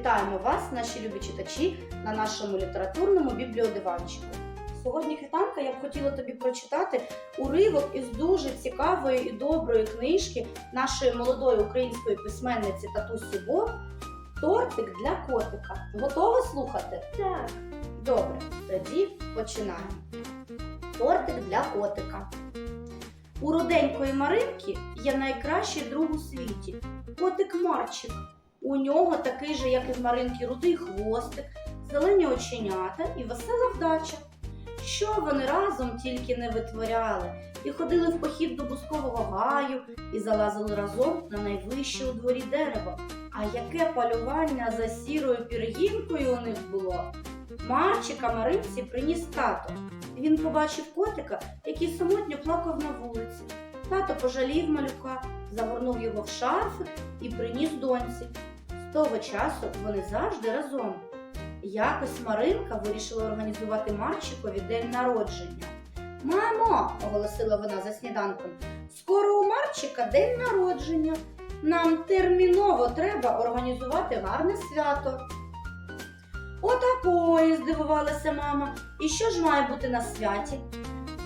Вітаємо вас, наші любі читачі, на нашому літературному бібліодиванчику. Сьогодні квітанка я б хотіла тобі прочитати уривок із дуже цікавої і доброї книжки нашої молодої української письменниці Татусі Бо Тортик для котика. Готова слухати? Так. Добре, тоді починаємо. Тортик для котика. У руденької Маринки є найкращий друг у світі котик Марчик. У нього такий же, як і в Маринки, рудий хвостик, зелені оченята і весела вдача. Що вони разом тільки не витворяли, і ходили в похід до бускового гаю, і залазили разом на найвище у дворі дерево. А яке полювання за сірою пір'їнкою у них було? Марчика Маринці приніс тато. Він побачив котика, який самотньо плакав на вулиці. Тато пожалів малюка, загорнув його в шарфик і приніс доньці. Того часу вони завжди разом. Якось Маринка вирішила організувати Марчикові день народження. Мамо, оголосила вона за сніданком, скоро у Марчика день народження. Нам терміново треба організувати гарне свято. Отакої, здивувалася мама. І що ж має бути на святі?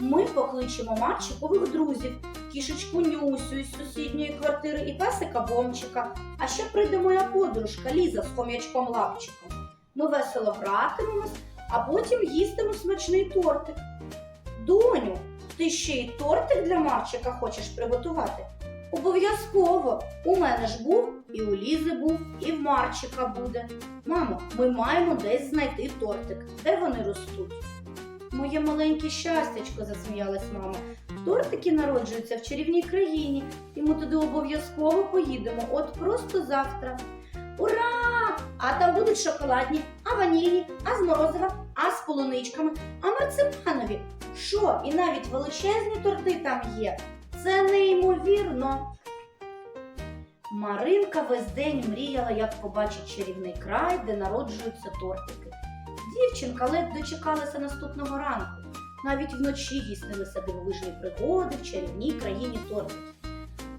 Ми покличемо Марчикових друзів, кішечку Нюсю із сусідньої квартири і песика Бомчика. А ще прийде моя подружка Ліза з хом'ячком лапчиком. Ми весело гратимемось, а потім їстимо смачний тортик. Доню, ти ще й тортик для Марчика хочеш приготувати? Обов'язково. У мене ж був, і у Лізи був, і в Марчика буде. Мамо, ми маємо десь знайти тортик. Де вони ростуть? Моє маленьке щастячко, засміялась мама. Тортики народжуються в чарівній країні, і ми туди обов'язково поїдемо, от просто завтра. Ура! А там будуть шоколадні, а ванільні, а з морозива, а з полуничками, а марципанові. Що, і навіть величезні торти там є. Це неймовірно. Маринка весь день мріяла, як побачить чарівний край, де народжуються тортики. Дівчинка ледь дочекалася наступного ранку. Навіть вночі їй снилися дивовижні пригоди в чарівній країні тортиків.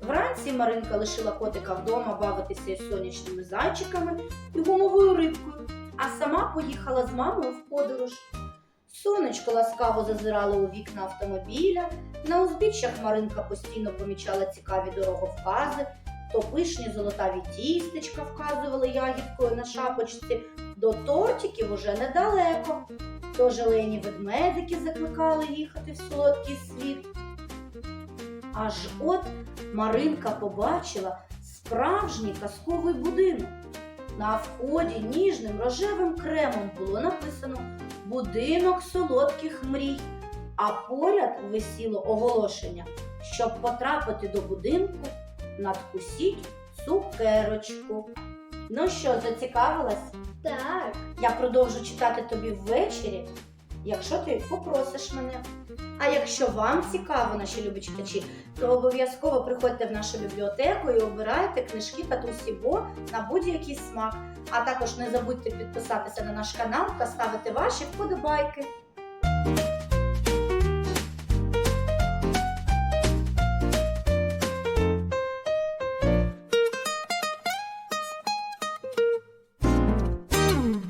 Вранці Маринка лишила котика вдома бавитися із сонячними зайчиками і гумовою рибкою, а сама поїхала з мамою в подорож. Сонечко ласкаво зазирало у вікна автомобіля, на узбіччях Маринка постійно помічала цікаві дороговкази, то пишні золотаві тістечка вказували ягідкою на шапочці, до тортиків уже недалеко, то желені ведмедики закликали їхати в солодкий світ. Аж от Маринка побачила справжній казковий будинок. На вході ніжним рожевим кремом було написано Будинок солодких мрій, а поряд висіло оголошення, щоб потрапити до будинку, надкусіть цукерочку. Ну що, зацікавилась? Так. Я продовжу читати тобі ввечері, якщо ти попросиш мене. А якщо вам цікаво, наші любі читачі, то обов'язково приходьте в нашу бібліотеку і обирайте книжки Татусі Бо на будь-який смак. А також не забудьте підписатися на наш канал та ставити ваші вподобайки.